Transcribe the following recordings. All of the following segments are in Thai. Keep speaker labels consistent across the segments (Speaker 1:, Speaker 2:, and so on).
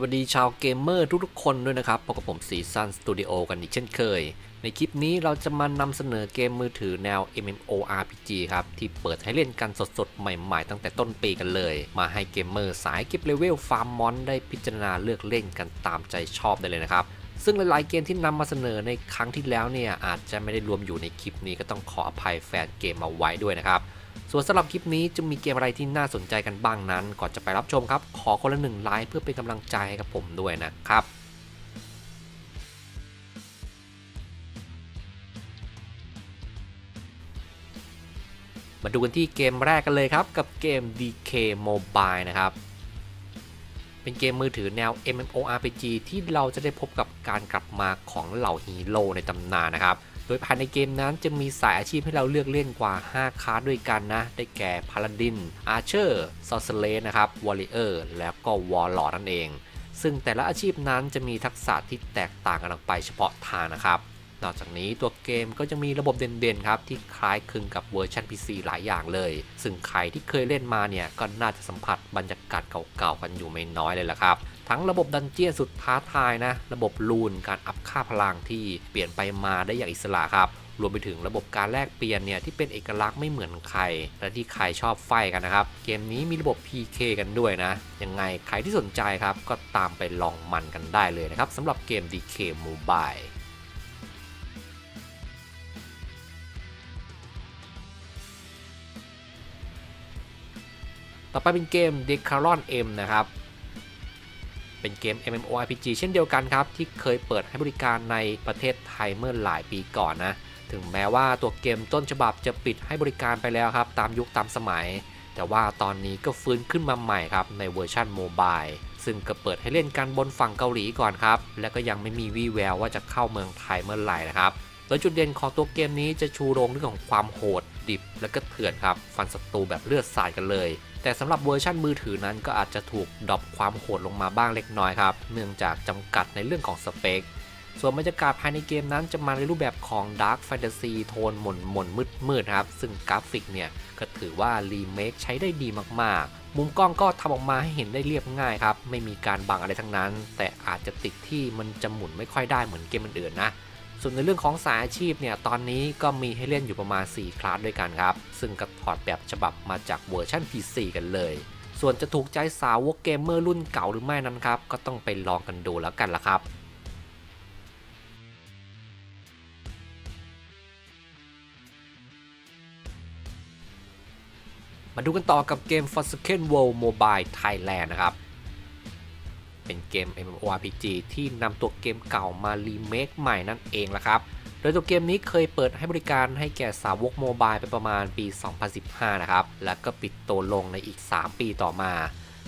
Speaker 1: วัสดีชาวเกมเมอร์ทุกๆคนด้วยนะครับพบกับผมซีซันสตูดิโอกันอีกเช่นเคย ในคลิปนี้เราจะมานำเสนอเกมมือถือแนว MMORPG ครับ ที่เปิดให้เล่นกันสดๆ ใหม่ๆ ตั้งแต่ต้นปีกันเลย มาให้เกมเมอร์สายเก็บเลเวลฟาร์มมอนได้พิจารณาเลือกเล่นกันตามใจชอบได้เลยนะครับซึ่งหลายๆเกมที่นำมาเสนอในครั้งที่แล้วเนี่ยอาจจะไม่ได้รวมอยู่ในคลิปนี้ก็ต้องขออภัยแฟนเกมเอาไว้ด้วยนะครับ ส่วนสำหรับคลิปนี้จะมีเกมอะไรที่น่าสนใจกันบ้างนั้น ก่อนจะไปรับชมครับ ขอคนละหนึ่งไลค์เพื่อเป็นกำลังใจให้กับผมด้วยนะครับมาดูกันที่เกมแรกกันเลยครับ กับเกม DK Mobile นะครับ เป็นเกมมือถือแนว MMORPG ที่เราจะได้พบกับการกลับมาของเหล่าฮีโร่ในตำนานนะครับ โดยภายในเกมนั้นจะมีสายอาชีพให้เราเลือกเล่นกว่า 5คลาสด้วยกันนะ ได้แก่พา a ดินอาร์เชอร์ซอสเลสนะครับวอลเลอร์แล้วก็วอลลอนั่นเอง ซึ่งแต่ละอาชีพนั้นจะมีทักษะที่แตกต่างกันออกไปเฉพาะทางนะครับนอกจากนี้ตัวเกมก็จะมีระบบเด่นๆครับ ที่คล้ายคลึงกับเวอร์ชัน PC หลายอย่างเลย ซึ่งใครที่เคยเล่นมาเนี่ย ก็น่าจะสัมผัสบรรยากาศเก่าๆกันอยู่ไม่น้อยเลยละครับ ทั้งระบบดันเจียนสุดท้าทายนะ ระบบลูนการอัพค่าพลังที่เปลี่ยนไปมาได้อย่างอิสระครับรวมไปถึงระบบการแลกเปลี่ยนเนี่ยที่เป็นเอกลักษณ์ไม่เหมือนใคร และที่ใครชอบไฟกันนะครับ เกมนี้มีระบบ PK กันด้วยนะ ยังไงใครที่สนใจครับ ก็ตามไปลองมันกันได้เลยนะครับสำหรับเกม DK Mobile ต่อไปเป็นเกม d e c a r o n M นะครับ เป็นเกม MMORPG เช่นเดียวกันครับ ที่เคยเปิดให้บริการในประเทศไทยเมื่อหลายปีก่อนนะ ถึงแม้ว่าตัวเกมต้นฉบับจะปิดให้บริการไปแล้วครับ ตามยุคตามสมัย แต่ว่าตอนนี้ก็ฟื้นขึ้นมาใหม่ครับในเวอร์ชันโมบายซึ่งก็เปิดให้เล่นกันบนฝั่งเกาหลีก่อนครับ และก็ยังไม่มีวี่แววว่าจะเข้าเมืองไทยเมื่อไหร่นะครับโดยจุดเด่นของตัวเกมนี้จะชูโรงเรื่องของความโหดดิบและก็เถื่อนครับ ฟันศัตรูแบบเลือดสาดกันเลย แต่สำหรับเวอร์ชันมือถือนั้นก็อาจจะถูกดรอปความโหดลงมาบ้างเล็กน้อยครับ เนื่องจากจำกัดในเรื่องของสเปค ส่วนบรรยากาศภายในเกมนั้นจะมาในรูปแบบของ Dark Fantasy โทนหม่นหม่นมืดมืดครับ ซึ่งกราฟิกเนี่ยก็ถือว่ารีเมคใช้ได้ดีมากๆ มุมกล้องก็ทำออกมาให้เห็นได้เรียบง่ายครับ ไม่มีการบังอะไรทั้งนั้น แต่อาจจะติดที่มันจะหมุนไม่ค่อยได้เหมือนเกมอื่นๆนะ ส่วนในเรื่องของสายอาชีพเนี่ยตอนนี้ก็มีให้เล่นอยู่ประมาณ 4 คลาสด้วยกันครับ ซึ่งก็ถอดแบบฉบับมาจากเวอร์ชัน PC กันเลย ส่วนจะถูกใจสาวกเกมเมอร์รุ่นเก่าหรือไม่นั้นครับ ก็ต้องไปลองกันดูแล้วกันละครับมาดูกันต่อกับเกม Forsaken World Mobile Thailand นะครับ เป็นเกม MMORPG ที่นำตัวเกมเก่ามารีเมคใหม่นั่นเองละครับ โดยตัวเกมนี้เคยเปิดให้บริการให้แก่สาวกโมบายไปประมาณปี 2015 นะครับ แล้วก็ปิดตัวลงในอีก 3 ปีต่อมา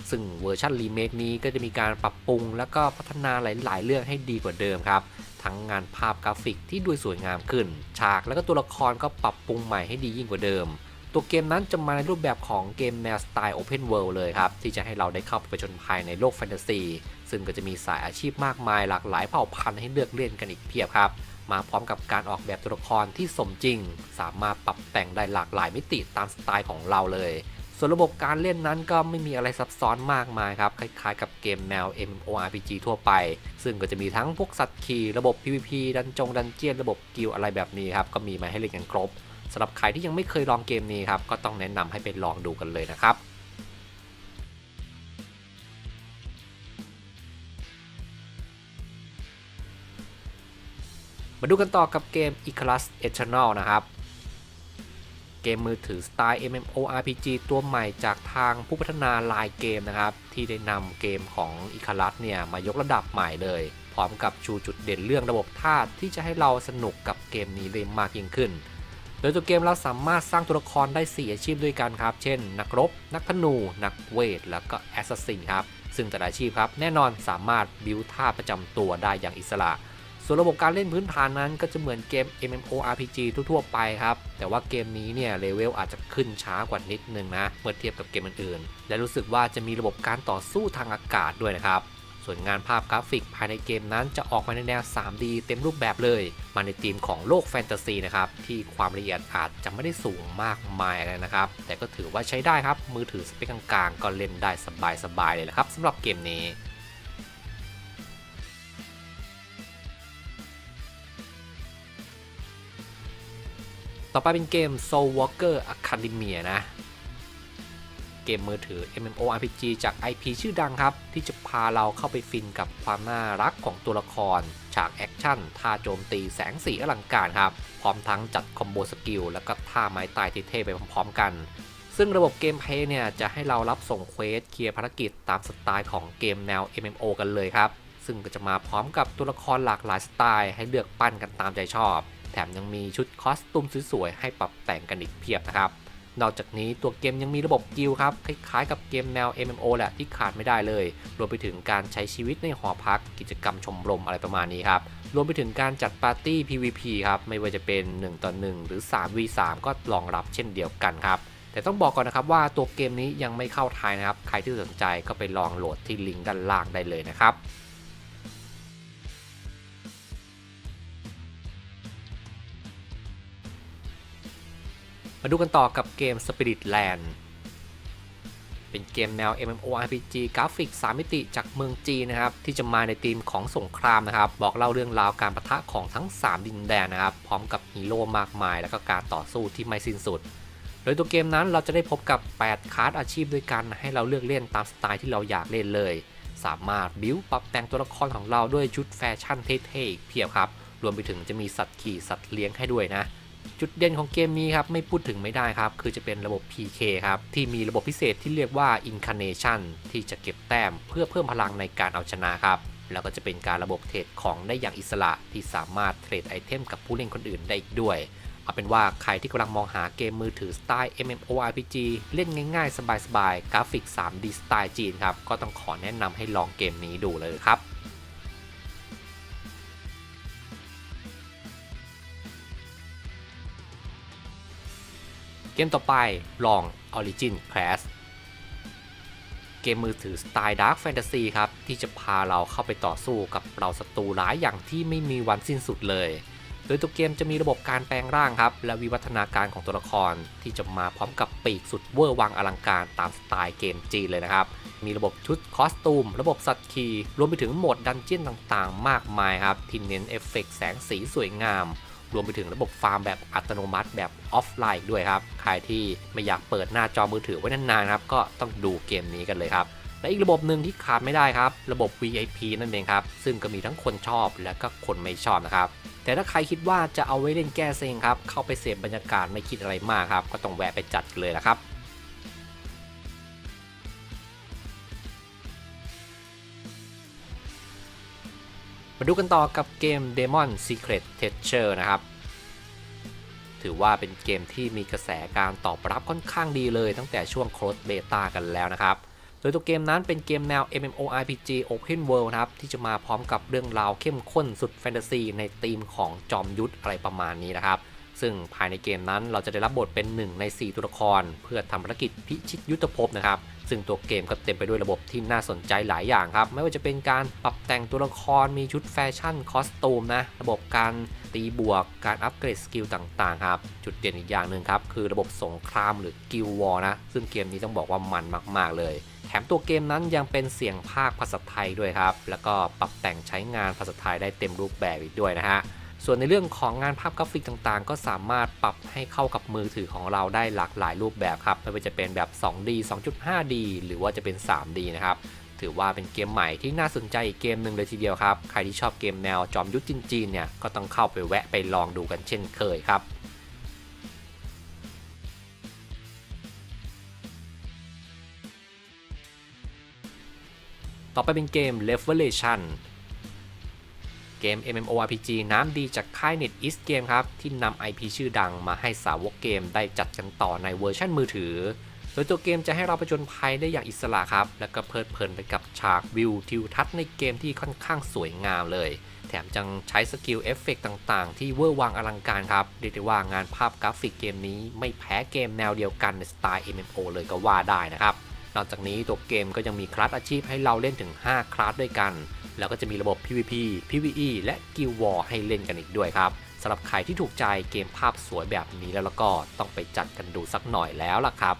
Speaker 1: ซึ่งเวอร์ชันรีเมคนี้ก็จะมีการปรับปรุง แล้วก็พัฒนาหลาย ๆ เรื่องให้ดีกว่าเดิมครับ ทั้งงานภาพกราฟิกที่ดูสวยงามขึ้น ฉากแล้วก็ตัวละครก็ปรับปรุงใหม่ให้ดียิ่งกว่าเดิม ตัวเกมนั้นจะมาในรูปแบบของเกมแนวสไตล์ Open World เลยครับ ที่จะให้เราได้เข้าไปผจญภัยในโลกแฟนตาซี ซึ่งก็จะมีสายอาชีพมากมายหลากหลายเผ่าพันธุ์ให้เลือกเล่นกันอีกเพียบครับ มาพร้อมกับการออกแบบตัวละครที่สมจริง สามารถปรับแต่งได้หลากหลายมิติตามสไตล์ของเราเลย ส่วนระบบการเล่นนั้นก็ไม่มีอะไรซับซ้อนมากมายครับ คล้ายๆ กับเกมแนว MMORPG ทั่วไป ซึ่งก็จะมีทั้งพวกสัตว์ขี่ระบบ PVP ดันจงดันเจียนระบบกิลอะไรแบบนี้ครับ ก็มีมาให้เล่นกันครบ สำหรับใครที่ยังไม่เคยลองเกมนี้ครับก็ต้องแนะนำให้ไปลองดูกันเลยนะครับมาดูกันต่อกับเกม Icarus Eternal นะครับ เกมมือถือสไตล์ MMORPG ตัวใหม่จากทางผู้พัฒนาลายเกมนะครับ ที่ได้นำเกมของ Icarus เนี่ย มายกระดับใหม่เลย พร้อมกับชูจุดเด่นเรื่องระบบธาตุที่จะให้เราสนุกกับเกมนี้ได้มากยิ่งขึ้น โดยตัวเกมเราสามารถสร้างตัวละครได้ 4 อาชีพด้วยกันครับ เช่น นักรบ นักธนู นักเวท แล้วก็แอสซัสซินครับ ซึ่งแต่ละอาชีพครับแน่นอนสามารถบิวท่าประจำตัวได้อย่างอิสระ ส่วนระบบการเล่นพื้นฐานนั้นก็จะเหมือนเกม MMORPG ทั่วๆไปครับ แต่ว่าเกมนี้เนี่ยเลเวลอาจจะขึ้นช้ากว่านิดนึงนะ เมื่อเทียบกับเกมอื่นๆ และรู้สึกว่าจะมีระบบการต่อสู้ทางอากาศด้วยนะครับ ส่วนงานภาพกราฟิกภายในเกมนั้นจะออกมาในแนว 3D เต็มรูปแบบเลย มาในธีมของโลกแฟนตาซีนะครับ ที่ความละเอียดอาจจะไม่ได้สูงมากมายอะไรนะครับ แต่ก็ถือว่าใช้ได้ครับ มือถือสเปคกลางๆ ก็เล่นได้สบายๆเลยละครับสำหรับเกมนี้ต่อไปเป็นเกม Soul Walker Academia นะ เกมมือถือ MMORPG จาก IP ชื่อดังครับ ที่จะพาเราเข้าไปฟินกับความน่ารักของตัวละคร ฉากแอคชั่น ท่าโจมตีแสงสีอลังการครับ พร้อมทั้งจัดคอมโบสกิล แล้วก็ท่าไม้ตายเท่ไปพร้อมๆกัน ซึ่งระบบเกมเพลย์เนี่ย จะให้เรารับส่งเควสเคลียร์ภารกิจตามสไตล์ของเกมแนว MMO กันเลยครับ ซึ่งก็จะมาพร้อมกับตัวละครหลากหลายสไตล์ให้เลือกปั้นกันตามใจชอบ แถมยังมีชุดคอสตูมสวยๆให้ปรับแต่งกันอีกเพียบนะครับ นอกจากนี้ตัวเกมยังมีระบบกิลครับ คล้ายๆกับเกมแนว MMO แหละที่ขาดไม่ได้เลย รวมไปถึงการใช้ชีวิตในหอพัก กิจกรรมชมรมอะไรประมาณนี้ครับ รวมไปถึงการจัดปาร์ตี้ PVP ครับ ไม่ว่าจะเป็น 1 ต่อ 1 หรือ 3v3 ก็รองรับเช่นเดียวกันครับแต่ต้องบอกก่อนนะครับว่าตัวเกมนี้ยังไม่เข้าไทยนะครับ ใครที่สนใจก็ไปลองโหลดที่ลิงก์ด้านล่างได้เลยนะครับ มาดูกันต่อกับเกม Spirit Land เป็นเกมแนว MMORPG กราฟิก 3 มิติจากเมืองจีนนะครับ ที่จะมาในธีมของสงครามนะครับ บอกเล่าเรื่องราวการประทะของทั้ง 3 ดินแดนนะครับ พร้อมกับฮีโร่มากมาย และก็การต่อสู้ที่ไม่สิ้นสุด โดยตัวเกมนั้นเราจะได้พบกับ 8คลาสอาชีพด้วยกัน ให้เราเลือกเล่นตามสไตล์ที่เราอยากเล่นเลย สามารถบิวปรับแต่งตัวละครของเราด้วยชุดแฟชั่นเท่ๆเพียบครับ รวมไปถึงจะมีสัตว์ขี่สัตว์เลี้ยงให้ด้วยนะ จุดเด่นของเกมนี้ครับไม่พูดถึงไม่ได้ครับ คือจะเป็นระบบ PK ครับที่มีระบบพิเศษที่เรียกว่า Incarnation ที่จะเก็บแต้มเพื่อเพิ่มพลังในการเอาชนะครับแล้วก็จะเป็นการระบบเทรดของได้อย่างอิสระที่สามารถเทรดไอเทมกับผู้เล่นคนอื่นได้อีกด้วย เอาเป็นว่าใครที่กำลังมองหาเกมมือถือสไตล์ MMORPG เล่นง่ายๆ สบายๆ กราฟิก 3D สไตล์จีนครับ ก็ต้องขอแนะนำให้ลองเกมนี้ดูเลยครับ กมต่อไปลอง Origin Class เกมมือถือสไตล์ Dark Fantasy ครับ ที่จะพาเราเข้าไปต่อสู้กับเราศัตรูร้ายอย่างที่ไม่มีวันสิ้นสุดเลย โดยตัวเกมจะมีระบบการแปลงร่างครับ และวิวัฒนาการของตัวละครที่จะมาพร้อมกับปีกสุดเวอร์วังอลังการตามสไตล์เกมจีนเลยนะครับ มีระบบชุดคอสตูม ระบบสัตว์คีรวมไปถึงโหมดดันเจี้ยนต่างๆ มากมายครับที่เน้นเอฟเฟกต์แสงสีสวยงาม รวมไปถึงระบบฟาร์มแบบอัตโนมัติแบบออฟไลน์ด้วยครับ ใครที่ไม่อยากเปิดหน้าจอมือถือไว้นานๆครับ ก็ต้องดูเกมนี้กันเลยครับ และอีกระบบหนึ่งที่ขาดไม่ได้ครับ ระบบ VIP นั่นเองครับ ซึ่งก็มีทั้งคนชอบและก็คนไม่ชอบนะครับ แต่ถ้าใครคิดว่าจะเอาไว้เล่นแก้เซ็งครับ เข้าไปเสพบรรยากาศไม่คิดอะไรมากครับ ก็ต้องแวะไปจัดเลยนะครับ มาดูกันต่อกับเกม Demon Secret Teacher นะครับ ถือว่าเป็นเกมที่มีกระแสการตอบรับค่อนข้างดีเลยตั้งแต่ช่วงโค s เบต้ากันแล้วนะครับ โดยตัวเกมนั้นเป็นเกมแนว MMORPG Open World นะครับ ที่จะมาพร้อมกับเรื่องราวเข้มข้นสุดแฟนตาซีในธีมของจอมยุทธอะไรประมาณนี้นะครับ ซึ่งภายในเกมนั้นเราจะได้รับบทเป็นหนึ่งใน 4 ตัวละคร เพื่อทำภารกิจพิชิตยุทธภพนะครับ ซึ่งตัวเกมก็เต็มไปด้วยระบบที่น่าสนใจหลายอย่างครับ ไม่ว่าจะเป็นการปรับแต่งตัวละครมีชุดแฟชั่นคอสตูมนะ ระบบการตีบวก การอัปเกรดสกิลต่างๆครับ จุดเด่นอีกอย่างหนึ่งครับ คือระบบสงครามหรือกิลวอร์นะ ซึ่งเกมนี้ต้องบอกว่ามันมากๆเลยแถมตัวเกมนั้นยังเป็นเสียงภาคภาษาไทยด้วยครับ แล้วก็ปรับแต่งใช้งานภาษาไทยได้เต็มรูปแบบอีกด้วยนะฮะ ส่วนในเรื่องของงานภาพกราฟิกต่างๆ ก็สามารถปรับให้เข้ากับมือถือของเราได้หลากหลายรูปแบบครับ ไม่ว่าจะเป็นแบบ 2D 2.5D หรือว่าจะเป็น 3D นะครับ ถือว่าเป็นเกมใหม่ที่น่าสนใจอีกเกมหนึ่งเลยทีเดียวครับ ใครที่ชอบเกมแนวจอมยุทธจีนๆเนี่ย ก็ต้องเข้าไปแวะไปลองดูกันเช่นเคยครับต่อไปเป็นเกม Revelation เกม MMORPG น้ำดีจากค่าย NetEase Game ครับ ที่นำ IP ชื่อดังมาให้สาวกเกมได้จัดกันต่อในเวอร์ชันมือถือ โดยตัวเกมจะให้เราประจนภัยได้อย่างอิสระครับ และก็เพลิดเพลินไปกับฉากวิวทิวทัศน์ในเกมที่ค่อนข้างสวยงามเลย แถมจังใช้สกิลเอฟเฟกต่างๆ ที่เวอร์วังอลังการครับเรียกได้ว่างานภาพกราฟิกเกมนี้ ไม่แพ้เกมแนวเดียวกันในสไตล์ MMO เลยก็ว่าได้นะครับ นอกจากนี้ตัวเกมก็ยังมีคลาสอาชีพให้เราเล่นถึง 5 คลาสด้วยกัน แล้วก็จะมีระบบ PVP PVE และ Guild War ให้เล่นกันอีกด้วยครับสำหรับใครที่ถูกใจเกมภาพสวยแบบนี้แล้วล้วก็ต้องไปจัดกันดูสักหน่อยแล้วล่ะครับ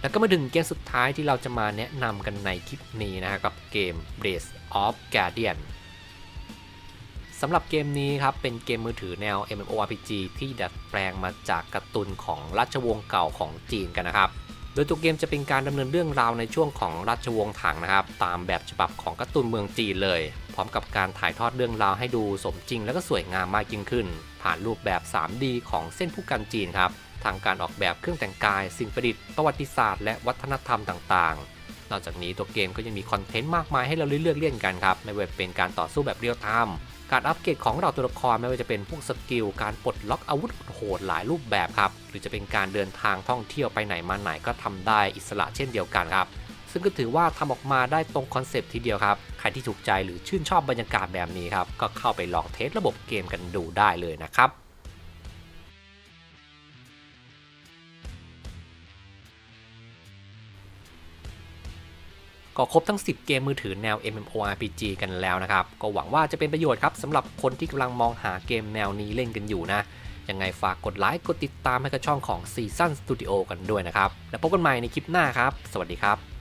Speaker 1: แล้วก็มาถึงเกมสุดท้ายที่เราจะมาแนะนำกันในคลิปนี้นะฮะกับเกม Blaze of Guardian สำหรับเกมนี้ครับเป็นเกมมือถือแนว MMORPG ที่ดัดแปลงมาจากการ์ตูนของราชวงศ์เก่าของจีนกันนะครับ โดยตัวเกมจะเป็นการดำเนินเรื่องราวในช่วงของราชวงศ์ถังนะครับ ตามแบบฉบับของการ์ตูนเมืองจีนเลย พร้อมกับการถ่ายทอดเรื่องราวให้ดูสมจริงและก็สวยงามมากยิ่งขึ้น ผ่านรูปแบบ 3D ของเส้นผู้กันจีนครับทางการออกแบบเครื่องแต่งกาย สิ่งประดิษฐ์ประวัติศาสตร์และวัฒนธรรมต่างๆ นอกจากนี้ตัวเกมก็ยังมีคอนเทนต์มากมายให้เราเลือกเล่นกันครับไม่ว่าเป็นการต่อสู้แบบเรียลไทม์ การอัปเกรดของเราตัวละครไม่ว่าจะเป็นพวกสกิลการปลดล็อกอาวุธโหดหลายรูปแบบครับ หรือจะเป็นการเดินทางท่องเที่ยวไปไหนมาไหนก็ทำได้อิสระเช่นเดียวกันครับ ซึ่งก็ถือว่าทำออกมาได้ตรงคอนเซปต์ทีเดียวครับ ใครที่ถูกใจหรือชื่นชอบบรรยากาศแบบนี้ครับ ก็เข้าไปลองเทสระบบเกมกันดูได้เลยนะครับ ก็ครบทั้ง 10 เกมมือถือแนว MMORPG กันแล้วนะครับ ก็หวังว่าจะเป็นประโยชน์ครับสำหรับคนที่กำลังมองหาเกมแนวนี้เล่นกันอยู่นะ ยังไงฝากกดไลค์ กดติดตามให้กับช่องของ Season Studio กันด้วยนะครับ แล้วพบกันใหม่ในคลิปหน้าครับ สวัสดีครับ